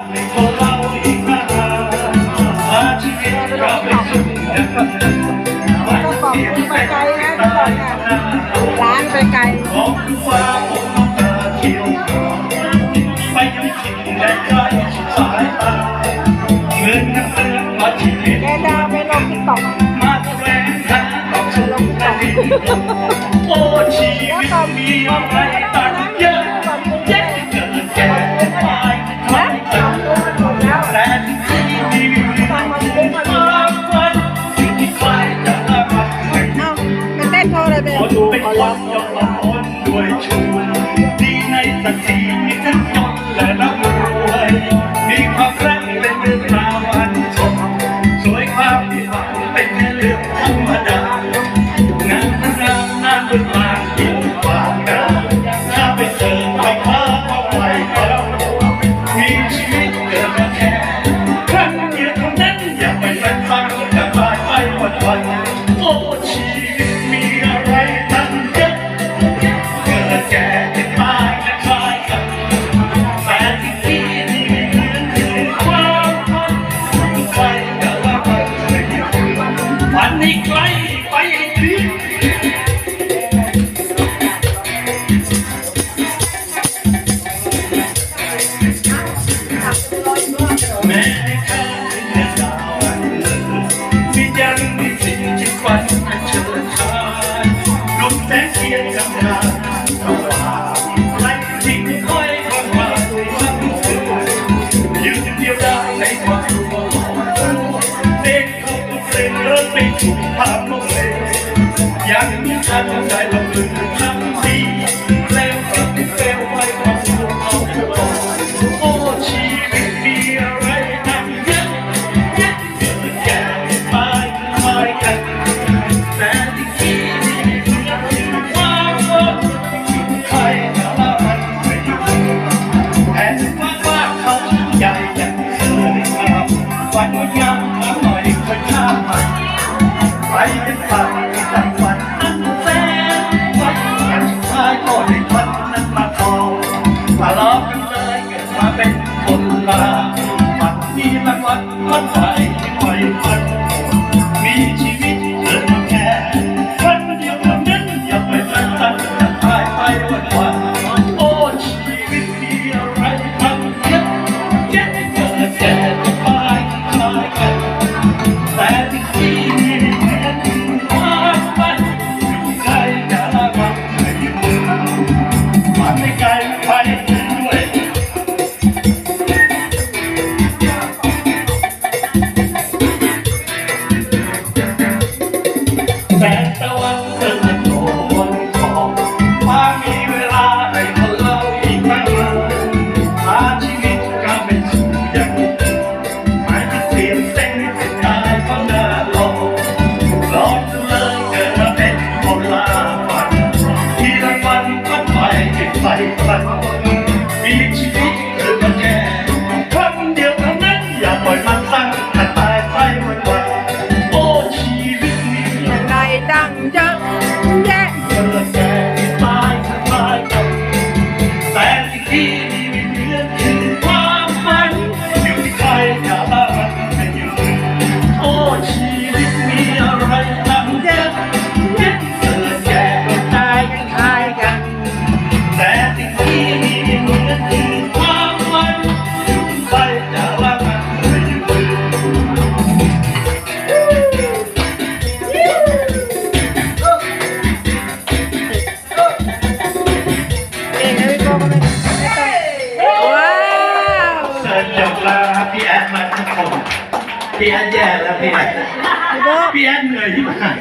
ไปไกลนะตอนร้านไปไกลแกดาวไปลงติ๊ต็อโอ้ชีวิตมีอะไร Dina e Satia. I'm Bye. พี่แอนแย่แล้วพี่แอนพี่แอนเหนื่อยที่มาก